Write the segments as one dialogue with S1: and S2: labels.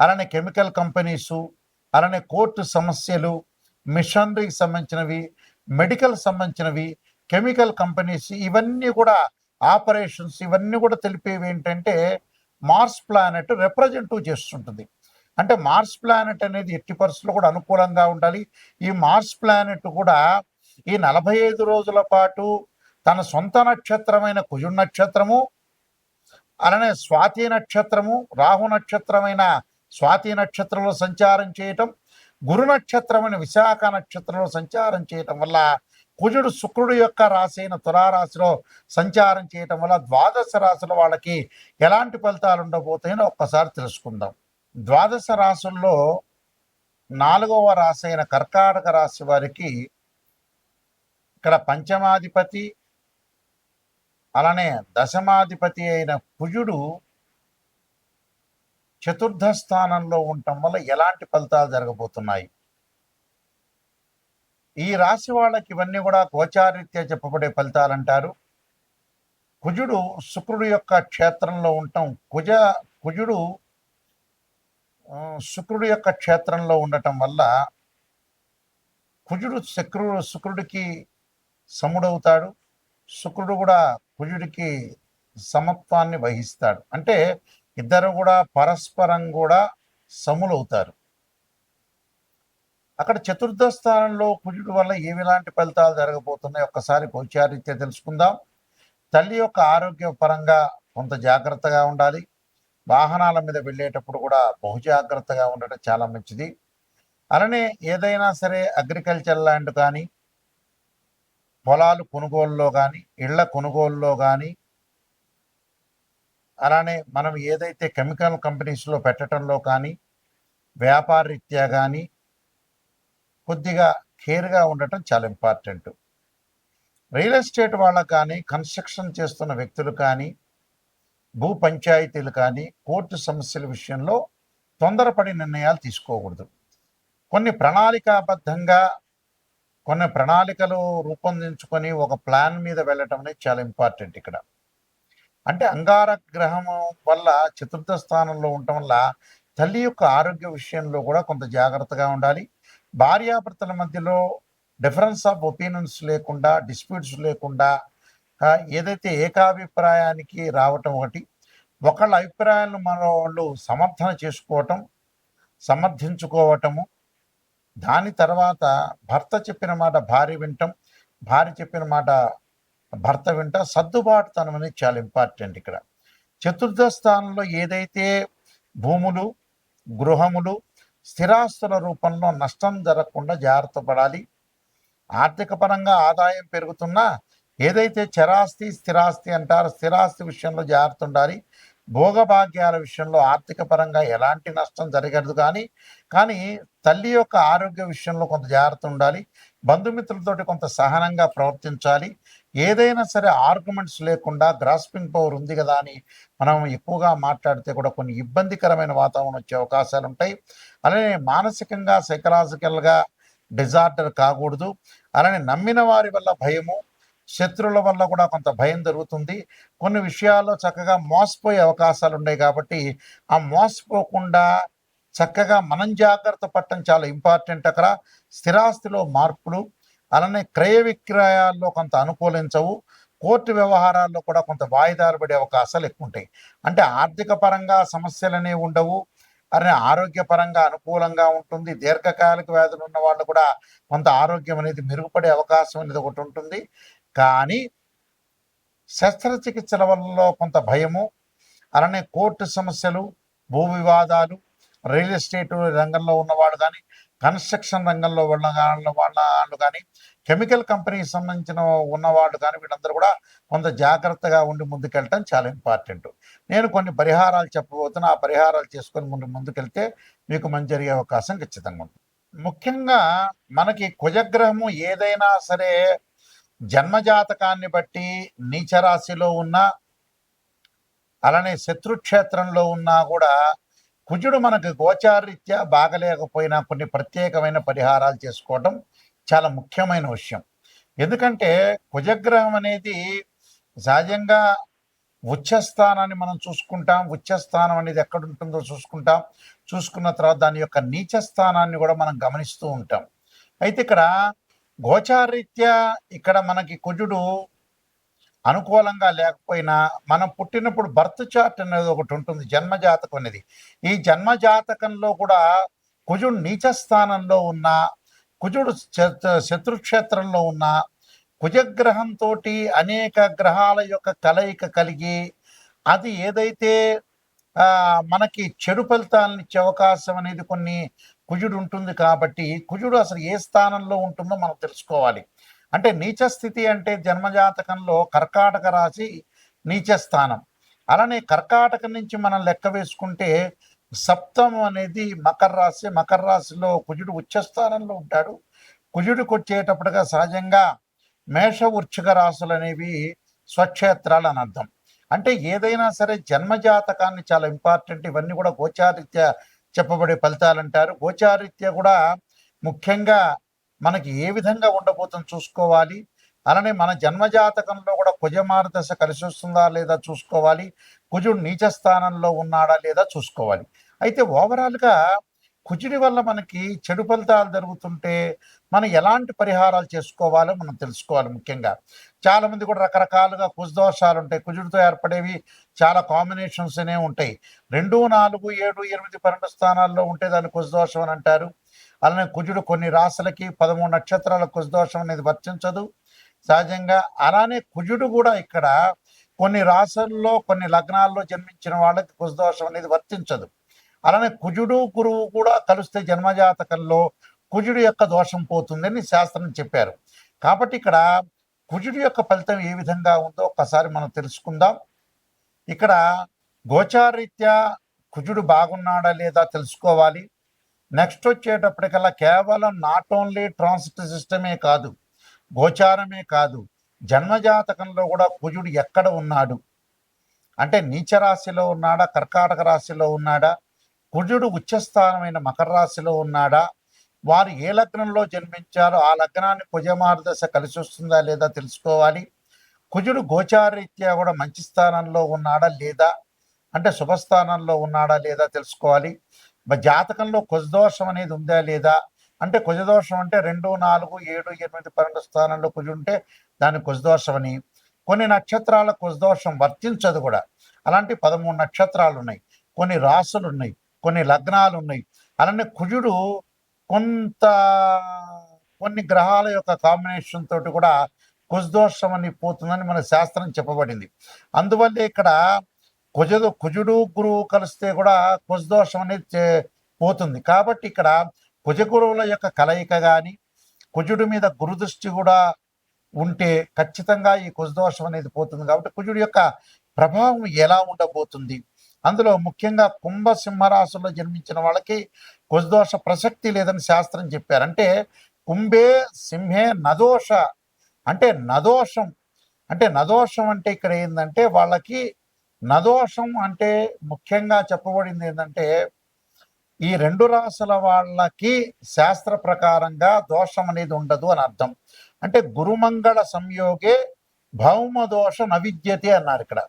S1: అలానే chemical companies అలానే court సమస్యలు మిషనరీకి సంబంధించినవి మెడికల్ సంబంధించినవి కెమికల్ కంపెనీస్ ఇవన్నీ కూడా ఆపరేషన్స్ ఇవన్నీ కూడా తెలిపేవి ఏంటంటే మార్స్ ప్లానెట్ రిప్రజెంటివ్ చేస్తుంటుంది. అంటే మార్స్ ప్లానెట్ అనేది ఎట్టి పరిస్థితుల్లో కూడా అనుకూలంగా ఉండాలి. ఈ మార్స్ ప్లానెట్ కూడా ఈ నలభై ఐదు రోజుల పాటు తన సొంత నక్షత్రమైన కుజు నక్షత్రము అలానే స్వాతి నక్షత్రము రాహు నక్షత్రమైన స్వాతి నక్షత్రంలో సంచారం చేయటం గురు నక్షత్రమైన విశాఖ నక్షత్రంలో సంచారం చేయటం వల్ల కుజుడు శుక్రుడు యొక్క రాశి అయిన తులారాశిలో సంచారం చేయటం వల్ల ద్వాదశ రాశుల వాళ్ళకి ఎలాంటి ఫలితాలు ఉండబోతాయని ఒక్కసారి తెలుసుకుందాం. ద్వాదశ రాశుల్లో నాలుగవ రాశి అయిన కర్కాటక రాశి వారికి ఇక్కడ పంచమాధిపతి అలానే దశమాధిపతి అయిన కుజుడు చతుర్థ స్థానంలో ఉండటం వల్ల ఎలాంటి ఫలితాలు జరగబోతున్నాయి? ఈ రాశి వాళ్ళకి ఇవన్నీ కూడా గోచారీత్యా చెప్పబడే ఫలితాలు అంటారు కుజుడు శుక్రుడు యొక్క క్షేత్రంలో ఉండటం కుజ కుజుడు శుక్రుడు యొక్క క్షేత్రంలో ఉండటం వల్ల కుజుడు శుక్రుడు శుక్రుడికి సముడవుతాడు. శుక్రుడు కూడా కుజుడికి సమత్వాన్ని వహిస్తాడు. అంటే ఇద్దరు కూడా పరస్పరం కూడా సములవుతారు. అక్కడ చతుర్థ స్థానంలో కుజుడు వల్ల ఏమిలాంటి ఫలితాలు జరగబోతున్నాయి? ఒక్కసారి గోచారీత్య తెలుసుకుందాం. తల్లి యొక్క ఆరోగ్య పరంగా కొంత జాగ్రత్తగా ఉండాలి. వాహనాల మీద వెళ్ళేటప్పుడు కూడా బహుజాగ్రత్తగా ఉండటం చాలా మంచిది. అలానే ఏదైనా సరే అగ్రికల్చర్ ల్యాండ్ కానీ పొలాలు కొనుగోలులో కానీ ఇళ్ళ కొనుగోలులో కానీ అలానే మనం ఏదైతే కెమికల్ కంపెనీస్లో పెట్టడంలో కానీ వ్యాపార రీత్యా కానీ కొద్దిగా కేర్గా ఉండటం చాలా ఇంపార్టెంట్. రియల్ ఎస్టేట్ వాళ్ళకు కానీ కన్స్ట్రక్షన్ చేస్తున్న వ్యక్తులు కానీ భూ పంచాయతీలు కానీ కోర్టు సమస్యల విషయంలో తొందరపడి నిర్ణయాలు తీసుకోకూడదు. కొన్ని ప్రణాళికాబద్ధంగా కొన్ని ప్రణాళికలు రూపొందించుకొని ఒక ప్లాన్ మీద వెళ్ళటం అనేది చాలా ఇంపార్టెంట్ ఇక్కడ. అంటే అంగారక గ్రహం వల్ల చతుర్థ స్థానంలో ఉండటం వల్ల తల్లి యొక్క ఆరోగ్య విషయంలో కూడా కొంత జాగ్రత్తగా ఉండాలి. భార్యాభర్తల మధ్యలో డిఫరెన్స్ ఆఫ్ ఒపీనియన్స్ లేకుండా డిస్ప్యూట్స్ లేకుండా ఏదైతే ఏకాభిప్రాయానికి రావటం ఒకటి ఒకళ్ళ అభిప్రాయాలను మన వాళ్ళు సమర్థన చేసుకోవటం సమర్థించుకోవటము దాని తర్వాత భర్త చెప్పిన మాట భార్య వినటం భార్య చెప్పిన మాట భర్త వింట సర్దుబాటుతనం అనేది చాలా ఇంపార్టెంట్ ఇక్కడ. చతుర్థ స్థానంలో ఏదైతే భూములు గృహములు స్థిరాస్తుల రూపంలో నష్టం జరగకుండా జాగ్రత్త పడాలి. ఆర్థిక పరంగా ఆదాయం పెరుగుతున్నా ఏదైతే చరాస్తి స్థిరాస్తి అంటారో స్థిరాస్తి విషయంలో జాగ్రత్త ఉండాలి. భోగభాగ్యాల విషయంలో ఆర్థిక పరంగా ఎలాంటి నష్టం జరగదు కానీ కానీ తల్లి యొక్క ఆరోగ్య విషయంలో కొంత జాగ్రత్త ఉండాలి. బంధుమిత్రులతోటి కొంత సహనంగా ప్రవర్తించాలి. ఏదైనా సరే ఆర్గ్యుమెంట్స్ లేకుండా గ్రాస్పింగ్ పవర్ ఉంది కదా అని మనం ఎక్కువగా మాట్లాడితే కూడా కొన్ని ఇబ్బందికరమైన వాతావరణం వచ్చే అవకాశాలు ఉంటాయి. అలానే మానసికంగా సైకలాజికల్గా డిజార్డర్ కాకూడదు. అలానే నమ్మిన వారి వల్ల భయము శత్రువుల వల్ల కూడా కొంత భయం జరుగుతుంది. కొన్ని విషయాల్లో చక్కగా మోసపోయే అవకాశాలు ఉన్నాయి కాబట్టి ఆ మోసపోకుండా చక్కగా మనం జాగ్రత్త పట్టడం చాలా ఇంపార్టెంట్ అక్కడ. స్థిరాస్తిలో మార్పులు అలానే క్రయ విక్రయాల్లో కొంత అనుకూలించవు. కోర్టు వ్యవహారాల్లో కూడా కొంత వాయిదాలు పడే అవకాశాలు ఎక్కువ ఉంటాయి. అంటే ఆర్థిక పరంగా సమస్యలు అనేవి ఉండవు. అలానే ఆరోగ్యపరంగా అనుకూలంగా ఉంటుంది. దీర్ఘకాలిక వ్యాధులు ఉన్న వాళ్ళు కూడా కొంత ఆరోగ్యం అనేది మెరుగుపడే అవకాశం అనేది ఒకటి ఉంటుంది. కానీ శస్త్రచికిత్సల వల్ల కొంత భయము అలానే కోర్టు సమస్యలు భూ వివాదాలు రియల్ ఎస్టేట్ రంగంలో ఉన్నవాడు కానీ కన్స్ట్రక్షన్ రంగంలో ఉన్న వాళ్ళ వాళ్ళు కానీ కెమికల్ కంపెనీకి సంబంధించిన ఉన్నవాళ్ళు కానీ వీళ్ళందరూ కూడా కొంత జాగ్రత్తగా ఉండి ముందుకెళ్ళటం చాలా ఇంపార్టెంట్. నేను కొన్ని పరిహారాలు చెప్పబోతున్నా ఆ పరిహారాలు చేసుకొని ముందు ముందుకెళ్తే మీకు మంచి జరిగే అవకాశం ఖచ్చితంగా ఉంది ముఖ్యంగా మనకి కుజగ్రహము ఏదైనా సరే జన్మజాతకాన్ని బట్టి నీచరాశిలో ఉన్న అలానే శత్రుక్షేత్రంలో ఉన్నా కూడా కుజుడు మనకు గోచారీత్యా బాగలేకపోయినా కొన్ని ప్రత్యేకమైన పరిహారాలు చేసుకోవడం చాలా ముఖ్యమైన విషయం. ఎందుకంటే కుజగ్రహం అనేది సహజంగా ఉచ్చస్థానాన్ని మనం చూసుకుంటాం. ఉచ్చస్థానం అనేది ఎక్కడ ఉంటుందో చూసుకుంటాం. చూసుకున్న తర్వాత దాని యొక్క నీచ స్థానాన్ని కూడా మనం గమనిస్తూ ఉంటాం. అయితే ఇక్కడ గోచారీత్యా ఇక్కడ మనకి కుజుడు అనుకూలంగా లేకపోయినా మనం పుట్టినప్పుడు బర్త్ చార్ట్ అనేది ఒకటి ఉంటుంది జన్మజాతకం అనేది. ఈ జన్మజాతకంలో కూడా కుజుడు నీచ స్థానంలో ఉన్న కుజుడు శత్రుక్షేత్రంలో ఉన్న కుజగ్రహంతో అనేక గ్రహాల యొక్క కలయిక కలిగి అది ఏదైతే మనకి చెడు ఫలితాలను ఇచ్చే అవకాశం అనేది కొన్ని కుజుడు ఉంటుంది కాబట్టి కుజుడు అసలు ఏ స్థానంలో ఉంటుందో మనం తెలుసుకోవాలి. అంటే నీచ స్థితి అంటే జన్మజాతకంలో కర్కాటక రాశి నీచ స్థానం. అలానే కర్కాటక నుంచి మనం లెక్క వేసుకుంటే సప్తమం అనేది మకర రాశి. మకర రాశిలో కుజుడు ఉచ్చస్థానంలో ఉంటాడు. కుజుడికి వచ్చేటప్పటిగా సహజంగా మేష వృచ్చిక రాశులు అనేవి స్వక్షేత్రాలు అని అర్థం. అంటే ఏదైనా సరే జన్మజాతకాన్ని చాలా ఇంపార్టెంట్. ఇవన్నీ కూడా గోచారిత్య చెప్పబడే ఫలితాలు అంటారు. గోచారిత్య కూడా ముఖ్యంగా మనకి ఏ విధంగా ఉండబోతుందో చూసుకోవాలి. అలానే మన జన్మజాతకంలో కూడా కుజమార దశ కలిసి వస్తుందా లేదా చూసుకోవాలి. కుజుడు నీచ స్థానంలో ఉన్నాడా లేదా చూసుకోవాలి. అయితే ఓవరాల్గా కుజుడి వల్ల మనకి చెడు ఫలితాలు జరుగుతుంటే మనం ఎలాంటి పరిహారాలు చేసుకోవాలో మనం తెలుసుకోవాలి ముఖ్యంగా. చాలా మంది కూడా రకరకాలుగా కుజదోషాలు ఉంటాయి. కుజుడితో ఏర్పడేవి చాలా కాంబినేషన్స్ అనే ఉంటాయి. రెండు నాలుగు ఏడు ఎనిమిది పన్నెండు స్థానాల్లో ఉంటే దాన్ని కుజదోషం అని అంటారు. అలానే కుజుడు కొన్ని రాశులకి పదమూడు నక్షత్రాల కుజదోషం అనేది వర్తించదు. సహజంగా అలానే కుజుడు కూడా ఇక్కడ కొన్ని రాసుల్లో కొన్ని లగ్నాల్లో జన్మించిన వాళ్ళకి కుజదోషం అనేది వర్తించదు. అలానే కుజుడు గురువు కూడా కలిస్తే జన్మజాతకంలో కుజుడు యొక్క దోషం పోతుందని శాస్త్రం చెప్పారు. కాబట్టి ఇక్కడ కుజుడు యొక్క ఫలితం ఏ విధంగా ఉందో ఒక్కసారి మనం తెలుసుకుందాం. ఇక్కడ గోచారీత్యా కుజుడు బాగున్నాడా లేదా తెలుసుకోవాలి. నెక్స్ట్ వచ్చేటప్పటికల్లా కేవలం నాట్ ఓన్లీ ట్రాన్సిట్ సిస్టమే కాదు గోచారమే కాదు జన్మజాతకంలో కూడా కుజుడు ఎక్కడ ఉన్నాడు? అంటే నీచ రాశిలో ఉన్నాడా? కర్కాటక రాశిలో ఉన్నాడా? కుజుడు ఉచ్చస్థానమైన మకర రాశిలో ఉన్నాడా? వారు ఏ లగ్నంలో జన్మించారో? ఆ లగ్నాన్ని కుజమార్దశ కలిసి వస్తుందా లేదా తెలుసుకోవాలి. కుజుడు గోచారీత్యా కూడా మంచి స్థానంలో ఉన్నాడా లేదా? అంటే శుభస్థానంలో ఉన్నాడా లేదా తెలుసుకోవాలి. జాతకంలో కుజదోషం అనేది ఉందా లేదా? అంటే కుజదోషం అంటే రెండు నాలుగు ఏడు ఎనిమిది పన్నెండు స్థానంలో కుజు ఉంటే దాని కుజదోషం అని. కొన్ని నక్షత్రాల కుజదోషం వర్తించదు కూడా. అలాంటి పదమూడు నక్షత్రాలు ఉన్నాయి. కొన్ని రాసులు ఉన్నాయి. కొన్ని లగ్నాలు ఉన్నాయి. అలానే కుజుడు కొంత కొన్ని గ్రహాల యొక్క కాంబినేషన్ తోటి కూడా కుజదోషం అని పోతుందని మన శాస్త్రం చెప్పబడింది. అందువల్ల ఇక్కడ కుజదు కుజుడు గురువు కలిస్తే కూడా కుజదోషం అనేది చే- పోతుంది. కాబట్టి ఇక్కడ కుజ గురువుల యొక్క కలయిక కానీ కుజుడి మీద గురుదృష్టి కూడా ఉంటే ఖచ్చితంగా ఈ కుజదోషం అనేది పోతుంది. కాబట్టి కుజుడి యొక్క ప్రభావం ఎలా ఉండబోతుంది? అందులో ముఖ్యంగా కుంభ సింహరాశుల్లో జన్మించిన వాళ్ళకి కుజదోష ప్రసక్తి లేదని శాస్త్రం చెప్పారు. అంటే కుంభే సింహే నదోష. అంటే నదోషం. అంటే నదోషం అంటే ఇక్కడ ఏంటంటే వాళ్ళకి నదోషం అంటే ముఖ్యంగా చెప్పబడింది ఏంటంటే ఈ రెండు రాసుల వాళ్ళకి శాస్త్ర ప్రకారంగా దోషం అనేది ఉండదు అని అర్థం. అంటే గురుమంగళ సంయోగే భౌమ దోష నవిద్యతే అన్నారు ఇక్కడ.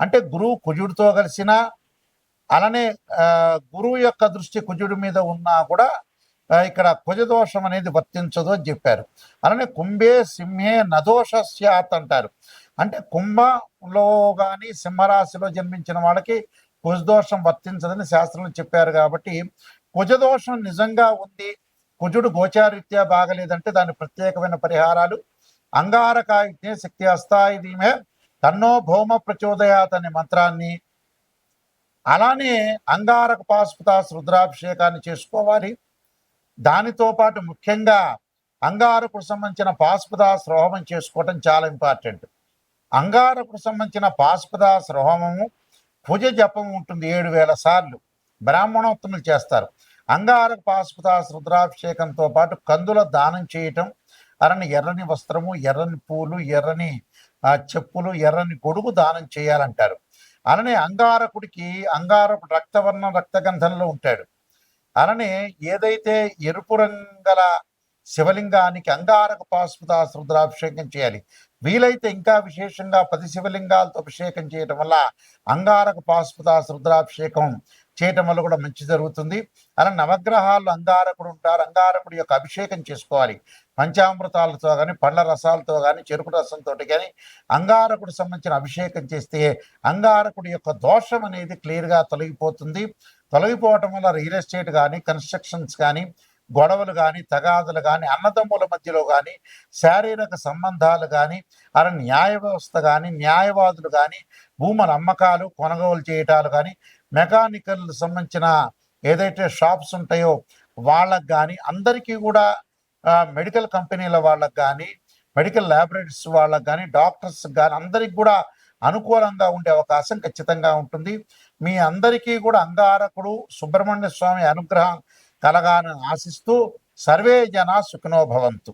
S1: అంటే గురువు కుజుడితో కలిసిన అలానే ఆ, గురువు యొక్క దృష్టి కుజుడి మీద ఉన్నా కూడా ఇక్కడ కుజదోషం అనేది వర్తించదు అని చెప్పారు. అలానే కుంభే సింహే నదోష స్యాత్ అంటారు. అంటే కుంభంలో కానీ సింహరాశిలో జన్మించిన వాళ్ళకి కుజదోషం వర్తించదని శాస్త్రంలో చెప్పారు కాబట్టి కుజదోషం నిజంగా ఉంది. కుజుడు గోచారీత్యా బాగలేదంటే దాని ప్రత్యేకమైన పరిహారాలు. అంగారకాయుజ్ఞే శక్తి అస్థాయిమే తన్నో భౌమ ప్రచోదయాత్ అనే మంత్రాన్ని అలానే అంగారక పాశుపతాస్ రుద్రాభిషేకాన్ని చేసుకోవాలి. దానితో పాటు ముఖ్యంగా అంగారకుడు సంబంధించిన పాశుపదాస్ రోహమం చేసుకోవటం చాలా ఇంపార్టెంట్. అంగారకుడు సంబంధించిన పాశుపదాస హోమము భుజ జపం ఉంటుంది ఏడు వేల సార్లు. బ్రాహ్మణోత్తములు చేస్తారు. అంగారక పాశుపదాస రుద్రాభిషేకంతో పాటు కందుల దానం చేయటం అరని ఎర్రని వస్త్రము ఎర్రని పూలు ఎర్రని చెప్పులు ఎర్రని గొడుగు దానం చేయాలంటారు. అలానే అంగారకుడికి అంగారకుడు రక్తవర్ణం రక్తగంధంలో ఉంటాడు. అలానే ఏదైతే ఎరుపు రంగల శివలింగానికి అంగారక పాశుపదాస్ రుద్రాభిషేకం చేయాలి వీలైతే ఇంకా విశేషంగా పది శివలింగాలతో అభిషేకం చేయటం వల్ల అంగారక పాశుపదాస్ రుద్రాభిషేకం చేయటం వల్ల కూడా మంచి జరుగుతుంది. అలా నవగ్రహాలు అంగారకుడు ఉంటారు. అంగారకుడి యొక్క అభిషేకం చేసుకోవాలి. పంచామృతాలతో కానీ పండ్ల రసాలతో కానీ చెరుకు రసంతో కానీ అంగారకుడు సంబంధించిన అభిషేకం చేస్తే అంగారకుడి యొక్క దోషం అనేది క్లియర్గా తొలగిపోతుంది. తొలగిపోవటం వల్ల రియల్ ఎస్టేట్ కానీ కన్స్ట్రక్షన్స్ కానీ గొడవలు కానీ తగాదులు కానీ అన్నదమ్ముల మధ్యలో కానీ శారీరక సంబంధాలు కానీ అలా న్యాయ వ్యవస్థ కానీ న్యాయవాదులు కానీ భూముల అమ్మకాలు కొనుగోలు చేయటాలు కానీ మెకానికల్ సంబంధించిన ఏదైతే షాప్స్ ఉంటాయో వాళ్ళకు కానీ అందరికీ కూడా మెడికల్ కంపెనీల వాళ్ళకి కానీ మెడికల్ ల్యాబొరేటరీస్ వాళ్ళకి కానీ డాక్టర్స్ కానీ అందరికి కూడా అనుకూలంగా ఉండే అవకాశం ఖచ్చితంగా ఉంటుంది. మీ అందరికీ కూడా అంగారకుడు సుబ్రహ్మణ్య స్వామి అనుగ్రహం కలగాలని ఆశిస్తూ సర్వే జన సుఖనోభవంతు